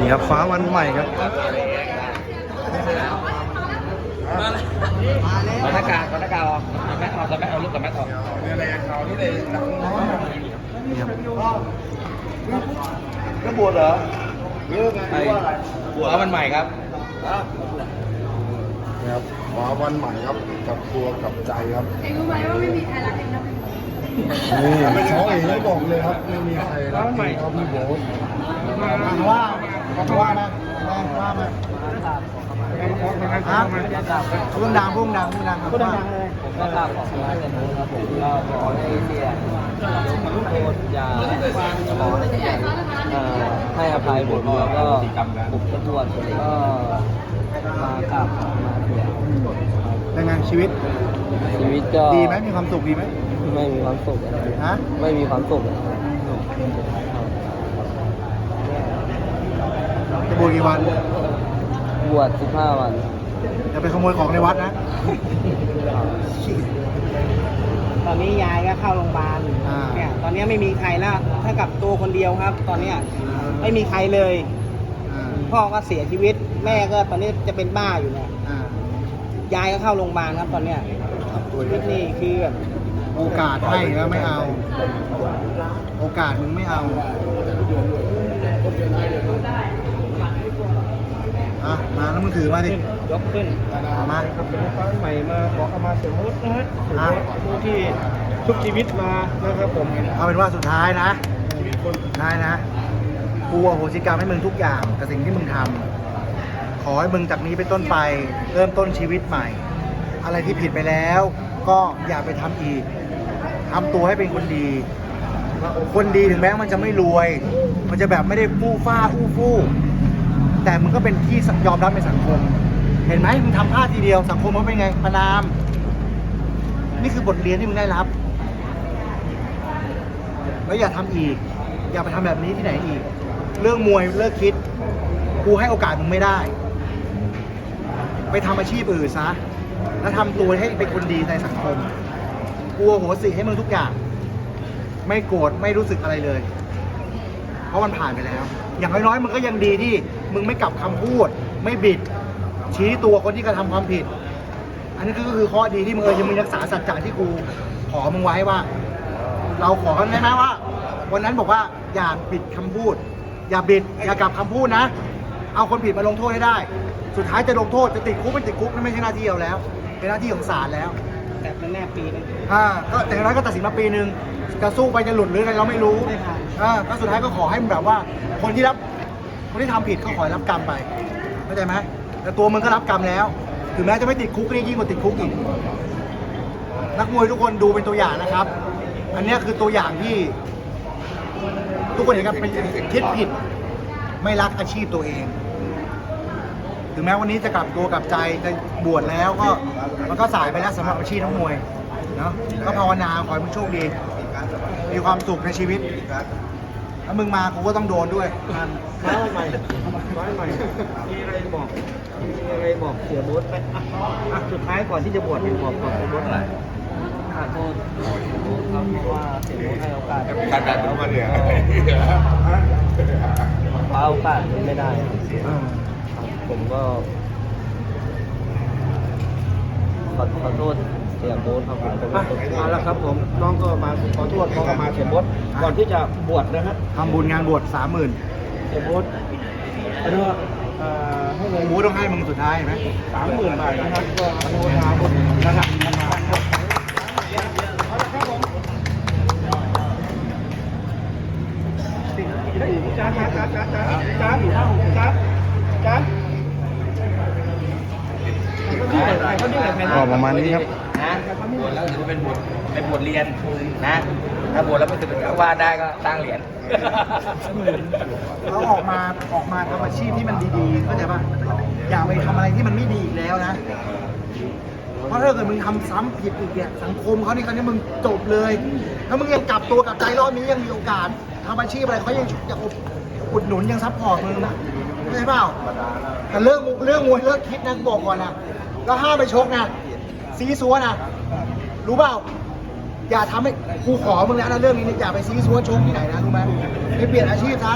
นี่ครับฟ้าวันใหม่ครับบรรยากาศบรรยากาศออกแม็กออกแต่แม็กเอาลูกกับแม็กออกนี่ครับก็บวชเหรอเลิกไงบวชมันใหม่ครับนะครับฟ้าวันใหม่ครับ กับตัวกับใจครับเองรู้ไหมว่าไม่มีใครรักเองนะ นี่เขาเองไม่บอกเลยครับไม่มีใครรักพี่เขาพี่โบ๊ทว่าว่านะว่ามาครับพุ่งดังพุ่งดังพุ่งดังพุ่งดังเลยผมก็กราบขอบคุณท่านกันนะครับผมก็ขอให้เสียยกโทษอย่าขอให้เสียให้อภัยผมแล้วก็ผมจะบวชก็มากราบขอมาเสียเป็นไงชีวิตชีวิตก็ดีไหมมีความสุขดีไหม ไม่มีความสุขอะไรฮะไม่มีความสุขจะบวชกี่วันบวช15วันจะไปขโมยของในวัดนะ ตอนนี้ยายก็เข้าโรงพยาบาลอ่า เนี่ยตอนนี้ไม่มีใครแล้วถ้ากับตัวคนเดียวครับ ตอนเนี้ยไม่มีใครเลย อ่าพ่อก็เสียชีวิต แม่ก็ตอนนี้จะเป็นบ้าอยู่เนี่ยอ่ายายก็เข้าโรงพยาบาลครับตอนเนี้ยชีวิตนี่คือแบบ โอกาสให้แล้วไม่เอา โอกาสมึงไม่เอาอะมาแล้วมึงถือมาดิ ยกขึ้นเอามาใหม่มาขอขมาเสียมุดนะฮะอะผู้ที่ทุกชีวิตมานะครับผมเอาเป็นว่าสุดท้ายนะสุดท้ายนะกูอโหสิกรรมให้มึงทุกอย่างกับสิ่งที่มึงทำขอให้มึงจากนี้เป็นต้นไป เริ่มต้นชีวิตใหม่ อะไรที่ผิดไปแล้ว ก็อย่าไปทำอีกทำตัวให้เป็นคนดี คนดีถึงแม้มันจะไม่รวย มันจะแบบไม่ได้ฟู่ฟ้าอู้ฟู่แต่มึงก็เป็นที่ยอมรับในสังคม เห็นไหมมึงทำพลาดทีเดียวสังคมมันเป็นไงประนาม นี่คือบทเรียนที่มึงได้รับ แล้วอย่าทำอีก อย่าไปทำแบบนี้ที่ไหนอีก เรื่องมวยเลิกคิด กูให้โอกาสมึงไม่ได้ ไปทำอาชีพอื่นซะ แล้วทำตัวให้เป็นคนดีในสังคมกูอโหสิให้มึงทุกอย่าง ไม่โกรธไม่รู้สึกอะไรเลย เพราะมันผ่านไปแล้ว อย่างน้อยๆมึงก็ยังดีที่ มึงไม่กลับคำพูด ไม่บิด ชี้ตัวคนที่กระทำความผิด อันนี้ก็คือข้อดีที่มึงเออยังมีรักษาสัจจะที่กูขอมึงไว้ว่า เราขอกันได้ไหมว่า วันนั้นบอกว่าอย่าบิดคำพูด อย่าบิด อย่ากลับคำพูดนะ เอาคนผิดมาลงโทษให้ได้ สุดท้ายจะลงโทษจะติดคุกไม่ติดคุกนั่นไม่ใช่หน้าที่เราแล้ว เป็นหน้าที่ของศาลแล้ว แต่เป็นแน่ปีนึงอ่าก็แต่อย่างน้อยก็ตัดสินมาปีหนึ่งจะสู้ไปจะหลุดหรืออะไรเราไม่รู้ไม่ผ่านอ่าก็สุดท้ายก็ขอให้มึงแบบว่า คนที่รับคนที่ทำผิดก็ขอให้รับกรรมไปเข้าใจไหมแต่ตัวมึงก็รับกรรมแล้ว ถึงแม้จะไม่ติดคุกก็ยิ่งกว่าติดคุกอีกนักมวยทุกคนดูเป็นตัวอย่างนะครับ อันเนี้ยคือตัวอย่างที่ ทุกคนเห็นกันเป็นคิดผิด ไม่รักอาชีพตัวเอง ถึงแม้วันนี้จะกลับตัวกลับใจจะบวชแล้วก็มันก็สายไปแล้วสำหรับอาชีพนักมวยเนาะก็ภาวนาขอให้มึงโชคดี มีความสุขในชีวิตถ้ามึงมากูก็ต้องโดนด้วยร้อยใหม่ร้อยใหม่มีอะไรจะบอกมีอะไรบอกเสียโบ๊ทไหมสุดท้ายก่อนที่จะบวชเนี่ยบอกบอกเสียโบ๊ทอะไรขอโทษครับว่าเสียให้โอกาสการการเข้ามาเนี่ยคว้าโอกาสไม่ได้ ผมก็ ขอขอโทษเสียโบ๊ทครับผมก็ไม่เอาละครับผมน้องก็มาขอโทษขอขมาเสียโบ๊ทก่อนที่จะบวชนะฮะทำบุญงานบวชสามหมื่นเสียโบ๊ทเป็นว่าเอ่อให้เงินกูต้องให้มึงสุดท้ายเห็นไหมสามหมื่นบาทนะครับก็อนุโมทนาบุญนะครับนะครับเอาละครับผมจ้าจ้าจ้าจ้าจ้าจ้าอยู่ห้าหกจ้าจ้า ก็ประมาณนี้ครับนะบวชแล้วถือว่าเป็นบทเป็นบทเรียนนะ ถ้าบวชแล้วไม่ถือว่าได้ก็ตั้งเหรียญเขาออกมาออกมาทำอาชีพที่มันดีๆเข้าใจป่ะอย่าไปทำอะไรที่มันไม่ดีอีกแล้วนะเพราะถ้าเกิดมึงทำซ้ำผิดอีกเนี่ยสังคมเขานี่ครั้นี้มึงจบเลย ถ้ามึงยังกลับตัวกลับใจรอบนี้ยังมีโอกาสทำอาชีพอะไรเขายังยังอุดหนุนยังซัพพอร์ตมึงนะเข้าใจเปล่าแต่เรื่องเรื่องมวยเลิกคิดนะกูบอกก่อนนะ แล้วห้ามไปชกนะซีซัวนะรู้เปล่าอย่าทำให้กูขอมึงแล้วนะเรื่องนี้เนี่ยอย่าไปซีซัวชกที่ไหนนะรู้ไหมไปเปลี่ยนอาชีพซะ